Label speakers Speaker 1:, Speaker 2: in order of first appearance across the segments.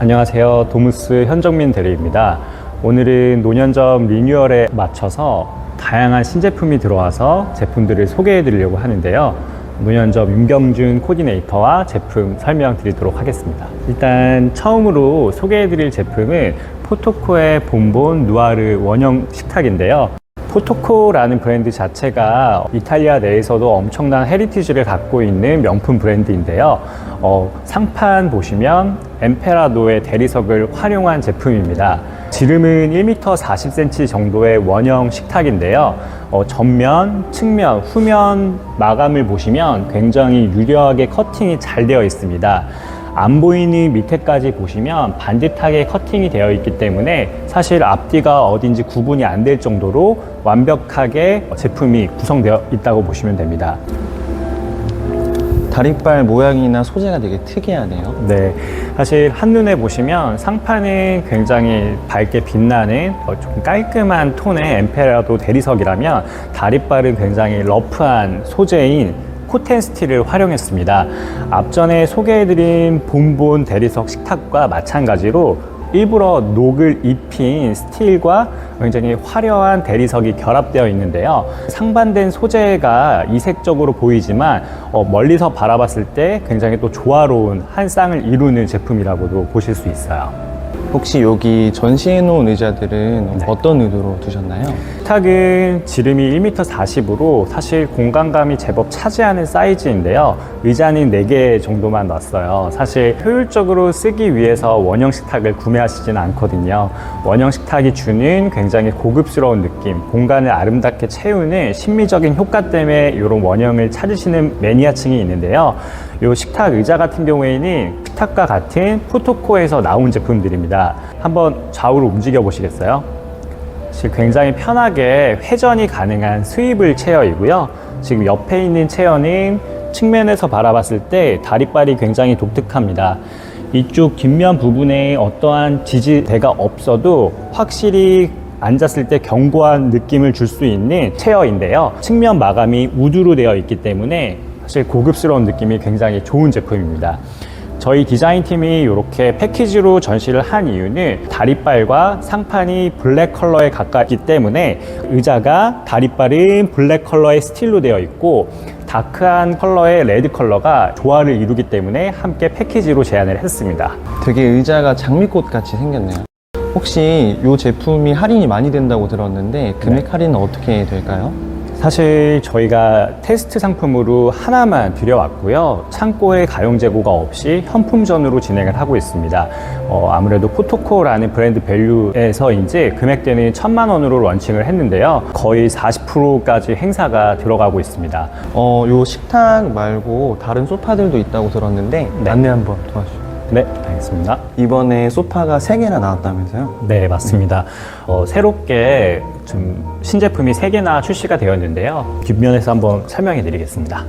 Speaker 1: 안녕하세요. 도무스 현정민 대리입니다. 오늘은 노년점 리뉴얼에 맞춰서 다양한 신제품이 들어와서 제품들을 소개해 드리려고 하는데요. 노년점 윤경준 코디네이터와 제품 설명 드리도록 하겠습니다. 일단 처음으로 소개해 드릴 제품은 포토코의 본본 누아르 원형 식탁인데요. 포토코라는 브랜드 자체가 이탈리아 내에서도 엄청난 헤리티지를 갖고 있는 명품 브랜드인데요. 어, 상판 보시면 엠페라도의 대리석을 활용한 제품입니다. 지름은 1m 40cm 정도의 원형 식탁인데요. 어, 전면, 측면, 후면 마감을 보시면 굉장히 유려하게 커팅이 잘 되어 있습니다. 안 보이는 밑에까지 보시면 반듯하게 커팅이 되어 있기 때문에 사실 앞뒤가 어딘지 구분이 안 될 정도로 완벽하게 제품이 구성되어 있다고 보시면 됩니다.
Speaker 2: 다리발 모양이나 소재가 되게 특이하네요.
Speaker 1: 네, 사실 한눈에 보시면 상판은 굉장히 밝게 빛나는 어, 좀 깔끔한 톤의 엠페라도 대리석이라면 다리발은 굉장히 러프한 소재인 코텐 스틸을 활용했습니다. 앞전에 소개해드린 본본 대리석 식탁과 마찬가지로 일부러 녹을 입힌 스틸과 굉장히 화려한 대리석이 결합되어 있는데요. 상반된 소재가 이색적으로 보이지만 어, 멀리서 바라봤을 때 굉장히 또 조화로운 한 쌍을 이루는 제품이라고도 보실 수 있어요.
Speaker 2: 혹시 여기 전시해 놓은 의자들은
Speaker 1: 네.
Speaker 2: 어떤 의도로 두셨나요?
Speaker 1: 식탁은 지름이 1m 40으로 사실 공간감이 제법 차지하는 사이즈인데요. 의자는 4개 정도만 놨어요. 사실 효율적으로 쓰기 위해서 원형 식탁을 구매하시지는 않거든요. 원형 식탁이 주는 굉장히 고급스러운 느낌, 공간을 아름답게 채우는 심미적인 효과 때문에 이런 원형을 찾으시는 매니아층이 있는데요. 이 식탁 의자 같은 경우에는 식탁과 같은 포토코에서 나온 제품들입니다. 한번 좌우로 움직여 보시겠어요? 지금 굉장히 편하게 회전이 가능한 스위블 체어이고요. 지금 옆에 있는 체어는 측면에서 바라봤을 때 다리발이 굉장히 독특합니다. 이쪽 뒷면 부분에 어떠한 지지대가 없어도 확실히 앉았을 때 견고한 느낌을 줄 수 있는 체어인데요. 측면 마감이 우드로 되어 있기 때문에 사실 고급스러운 느낌이 굉장히 좋은 제품입니다. 저희 디자인팀이 이렇게 패키지로 전시를 한 이유는 다리발과 상판이 블랙 컬러에 가깝기 때문에 의자가 다리발은 블랙 컬러의 스틸로 되어 있고 다크한 컬러의 레드 컬러가 조화를 이루기 때문에 함께 패키지로 제안을 했습니다.
Speaker 2: 되게 의자가 장미꽃 같이 생겼네요. 혹시 이 제품이 할인이 많이 된다고 들었는데 금액
Speaker 1: 네.
Speaker 2: 할인은 어떻게 될까요?
Speaker 1: 사실 저희가 테스트 상품으로 하나만 드려왔고요. 창고에 가용 재고가 없이 현품전으로 진행을 하고 있습니다. 어, 아무래도 포토코라는 브랜드 밸류에서인지 금액대는 천만 원으로 런칭을 했는데요. 거의 40%까지 행사가 들어가고 있습니다.
Speaker 2: 어, 요 식탁 말고 다른 소파들도 있다고 들었는데
Speaker 1: 네.
Speaker 2: 안내 한번 도와주세요.
Speaker 1: 네, 알겠습니다.
Speaker 2: 이번에 소파가 3개나 나왔다면서요?
Speaker 1: 네, 맞습니다. 어, 새롭게 좀 신제품이 3개나 출시가 되었는데요. 뒷면에서 한번 설명해 드리겠습니다.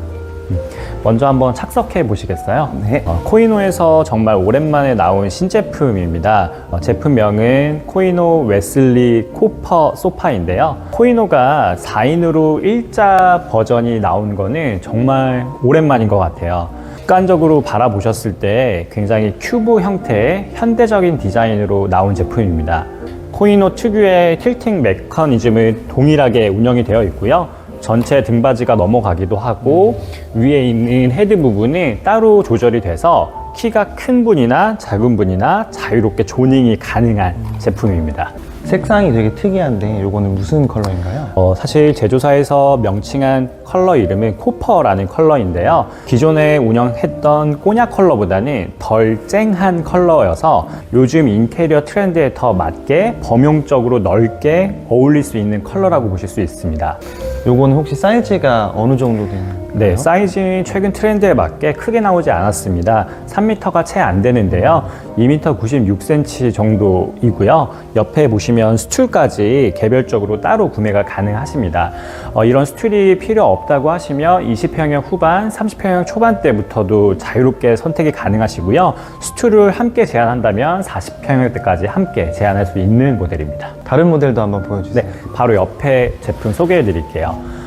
Speaker 1: 음, 먼저 한번 착석해 보시겠어요?
Speaker 2: 네.
Speaker 1: 어, 코이노에서 정말 오랜만에 나온 신제품입니다. 어, 제품명은 코이노 웨슬리 코퍼 소파인데요. 코이노가 4인으로 일자 버전이 나온 거는 정말 오랜만인 것 같아요. 객관적으로 바라보셨을 때 굉장히 큐브 형태의 현대적인 디자인으로 나온 제품입니다. 코이노 특유의 틸팅 메커니즘은 동일하게 운영이 되어 있고요. 전체 등받이가 넘어가기도 하고 위에 있는 헤드 부분이 따로 조절이 돼서 키가 큰 분이나 작은 분이나 자유롭게 조닝이 가능한 제품입니다.
Speaker 2: 색상이 되게 특이한데 요거는 무슨 컬러인가요?
Speaker 1: 어, 사실 제조사에서 명칭한 컬러 이름은 코퍼라는 컬러인데요. 기존에 운영했던 꼬냑 컬러보다는 덜 쨍한 컬러여서 요즘 인테리어 트렌드에 더 맞게 범용적으로 넓게 어울릴 수 있는 컬러라고 보실 수 있습니다.
Speaker 2: 요거는 혹시 사이즈가 어느 정도 되나요?
Speaker 1: 네, 사이즈는 최근 트렌드에 맞게 크게 나오지 않았습니다. 3m가 채 안 되는데요. 2m 96cm 정도이고요. 옆에 보시면 스툴까지 개별적으로 따로 구매가 가능하십니다. 어, 이런 스툴이 필요 없다고 하시면 20평형 후반, 30평형 초반 때부터도 자유롭게 선택이 가능하시고요. 스툴을 함께 제한한다면 40평형 때까지 함께 제한할 수 있는 모델입니다.
Speaker 2: 다른 모델도 한번 보여주세요.
Speaker 1: 네, 바로 옆에 제품 소개해 드릴게요.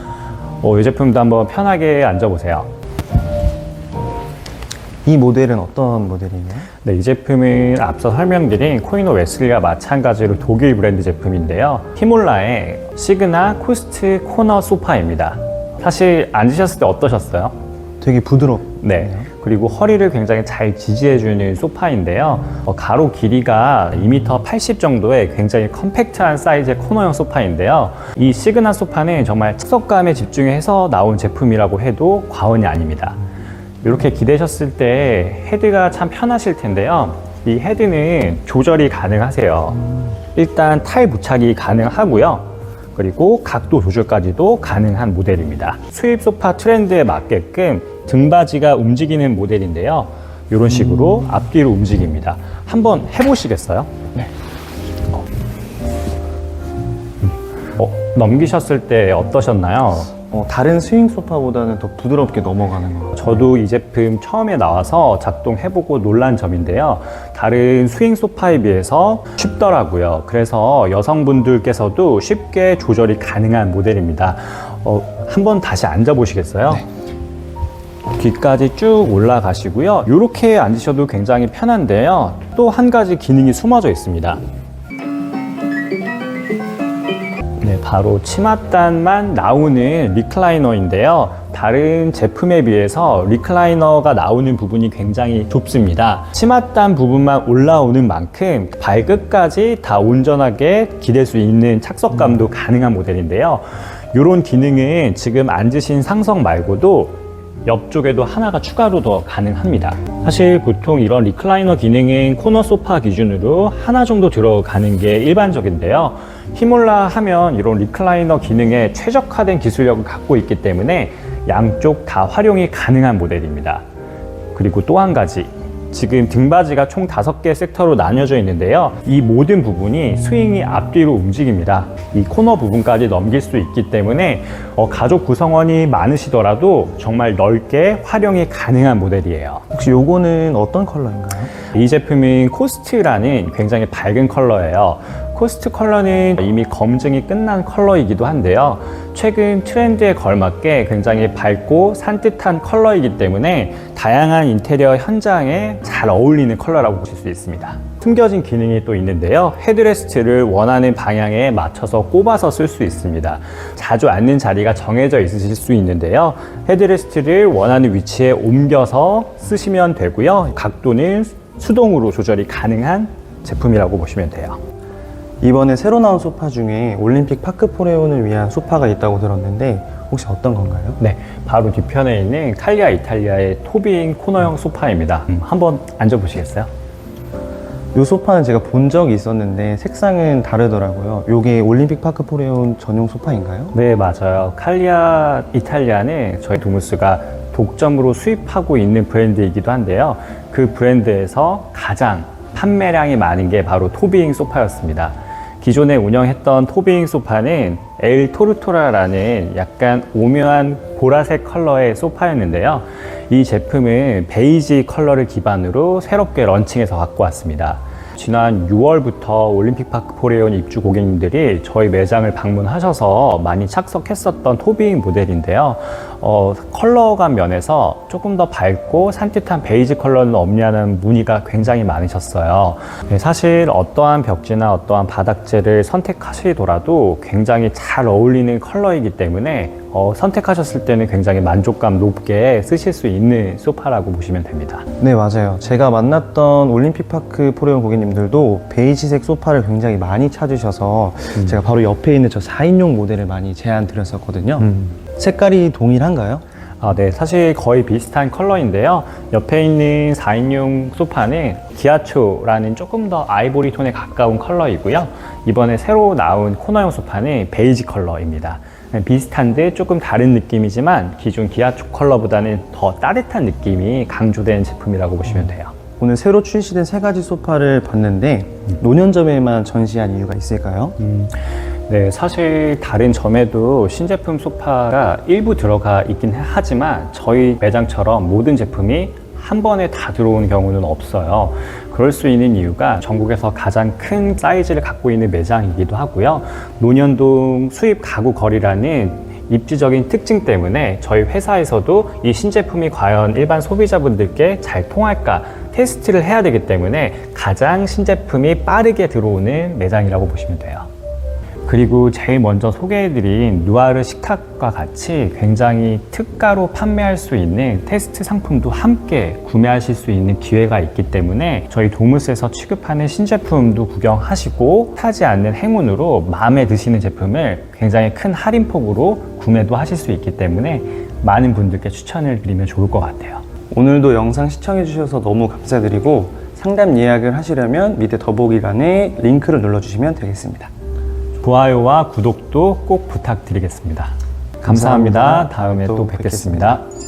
Speaker 1: 어, 이 제품도 한번 편하게 앉아보세요.
Speaker 2: 이 모델은 어떤 모델이에요?
Speaker 1: 네, 이 제품은 앞서 설명드린 코이노 웨슬리와 마찬가지로 독일 브랜드 제품인데요. 히몰라의 시그나 코스트 코너 소파입니다. 사실 앉으셨을 때 어떠셨어요?
Speaker 2: 되게 부드럽.
Speaker 1: 네. 그리고 허리를 굉장히 잘 지지해주는 소파인데요. 어, 가로 길이가 2m 80 정도의 굉장히 컴팩트한 사이즈의 코너형 소파인데요. 이 시그나 소파는 정말 착석감에 집중해서 나온 제품이라고 해도 과언이 아닙니다. 이렇게 기대셨을 때 헤드가 참 편하실 텐데요. 이 헤드는 조절이 가능하세요. 일단 타일 부착이 가능하고요. 그리고 각도 조절까지도 가능한 모델입니다. 수입 소파 트렌드에 맞게끔 등받이가 움직이는 모델인데요. 이런 식으로 앞뒤로 움직입니다. 한번 해보시겠어요? 네. 어, 넘기셨을 때 어떠셨나요?
Speaker 2: 어, 다른 스윙 소파보다는 더 부드럽게 넘어가는 것 같아요.
Speaker 1: 저도 이 제품 처음에 나와서 작동해보고 놀란 점인데요. 다른 스윙 소파에 비해서 쉽더라고요. 그래서 여성분들께서도 쉽게 조절이 가능한 모델입니다. 어, 한번 다시 앉아보시겠어요? 뒤까지 쭉 올라가시고요. 이렇게 앉으셔도 굉장히 편한데요. 또 한 가지 기능이 숨어져 있습니다. 네, 바로 치맛단만 나오는 리클라이너인데요. 다른 제품에 비해서 리클라이너가 나오는 부분이 굉장히 좁습니다. 치맛단 부분만 올라오는 만큼 발끝까지 다 온전하게 기댈 수 있는 착석감도 가능한 모델인데요. 이런 기능은 지금 앉으신 상성 말고도 옆쪽에도 하나가 추가로 더 가능합니다. 사실 보통 이런 리클라이너 기능은 코너 소파 기준으로 하나 정도 들어가는 게 일반적인데요. 히몰라 하면 이런 리클라이너 기능에 최적화된 기술력을 갖고 있기 때문에 양쪽 다 활용이 가능한 모델입니다. 그리고 또 한 가지. 지금 등받이가 총 다섯 개 섹터로 나뉘어져 있는데요. 이 모든 부분이 스윙이 앞뒤로 움직입니다. 이 코너 부분까지 넘길 수 있기 때문에 어, 가족 구성원이 많으시더라도 정말 넓게 활용이 가능한 모델이에요.
Speaker 2: 혹시 요거는 어떤 컬러인가요?
Speaker 1: 이 제품은 코스트라는 굉장히 밝은 컬러예요. 코스트 컬러는 이미 검증이 끝난 컬러이기도 한데요. 최근 트렌드에 걸맞게 굉장히 밝고 산뜻한 컬러이기 때문에 다양한 인테리어 현장에 잘 어울리는 컬러라고 보실 수 있습니다. 숨겨진 기능이 또 있는데요. 헤드레스트를 원하는 방향에 맞춰서 꼽아서 쓸 수 있습니다. 자주 앉는 자리가 정해져 있으실 수 있는데요. 헤드레스트를 원하는 위치에 옮겨서 쓰시면 되고요. 각도는 수동으로 조절이 가능한 제품이라고 보시면 돼요.
Speaker 2: 이번에 새로 나온 소파 중에 올림픽 파크 포레온을 위한 소파가 있다고 들었는데 혹시 어떤 건가요?
Speaker 1: 네, 바로 뒤편에 있는 칼리아 이탈리아의 토빙 코너형 소파입니다. 음, 한번 앉아보시겠어요?
Speaker 2: 이 소파는 제가 본 적이 있었는데 색상은 다르더라고요. 요게 올림픽 파크 포레온 전용 소파인가요?
Speaker 1: 네, 맞아요. 칼리아 이탈리아는 저희 도무스가 독점으로 수입하고 있는 브랜드이기도 한데요. 그 브랜드에서 가장 판매량이 많은 게 바로 토빙 소파였습니다. 기존에 운영했던 토빙 소파는 엘 토르토라라는 약간 오묘한 보라색 컬러의 소파였는데요. 이 제품은 베이지 컬러를 기반으로 새롭게 런칭해서 갖고 왔습니다. 지난 6월부터 올림픽파크 포레온 입주 고객님들이 저희 매장을 방문하셔서 많이 착석했었던 토빙 모델인데요. 어, 컬러감 면에서 조금 더 밝고 산뜻한 베이지 컬러는 없냐는 문의가 굉장히 많으셨어요. 네, 사실 어떠한 벽지나 어떠한 바닥재를 선택하시더라도 굉장히 잘 어울리는 컬러이기 때문에 어, 선택하셨을 때는 굉장히 만족감 높게 쓰실 수 있는 소파라고 보시면 됩니다.
Speaker 2: 네, 맞아요. 제가 만났던 올림픽 파크 포레온 고객님들도 베이지색 소파를 굉장히 많이 찾으셔서 제가 바로 옆에 있는 저 4인용 모델을 많이 제안 드렸었거든요. 색깔이 동일한가요?
Speaker 1: 아, 네. 사실 거의 비슷한 컬러인데요. 옆에 있는 4인용 소파는 기아초라는 조금 더 아이보리 톤에 가까운 컬러이고요. 이번에 새로 나온 코너형 소파는 베이지 컬러입니다. 네, 비슷한데 조금 다른 느낌이지만 기존 기아초 컬러보다는 더 따뜻한 느낌이 강조된 제품이라고 보시면 돼요.
Speaker 2: 오늘 새로 출시된 세 가지 소파를 봤는데 노년점에만 전시한 이유가 있을까요?
Speaker 1: 음, 네, 사실 다른 점에도 신제품 소파가 일부 들어가 있긴 하지만 저희 매장처럼 모든 제품이 한 번에 다 들어오는 경우는 없어요. 그럴 수 있는 이유가 전국에서 가장 큰 사이즈를 갖고 있는 매장이기도 하고요. 논현동 수입 가구 거리라는 입지적인 특징 때문에 저희 회사에서도 이 신제품이 과연 일반 소비자분들께 잘 통할까 테스트를 해야 되기 때문에 가장 신제품이 빠르게 들어오는 매장이라고 보시면 돼요. 그리고 제일 먼저 소개해드린 누아르 식탁과 같이 굉장히 특가로 판매할 수 있는 테스트 상품도 함께 구매하실 수 있는 기회가 있기 때문에 저희 도무스에서 취급하는 신제품도 구경하시고 타지 않는 행운으로 마음에 드시는 제품을 굉장히 큰 할인폭으로 구매도 하실 수 있기 때문에 많은 분들께 추천을 드리면 좋을 것 같아요.
Speaker 2: 오늘도 영상 시청해주셔서 너무 감사드리고 상담 예약을 하시려면 밑에 더보기란에 링크를 눌러주시면 되겠습니다.
Speaker 1: 좋아요와 구독도 꼭 부탁드리겠습니다. 감사합니다.
Speaker 2: 감사합니다.
Speaker 1: 다음에 또
Speaker 2: 또
Speaker 1: 뵙겠습니다.
Speaker 2: 뵙겠습니다.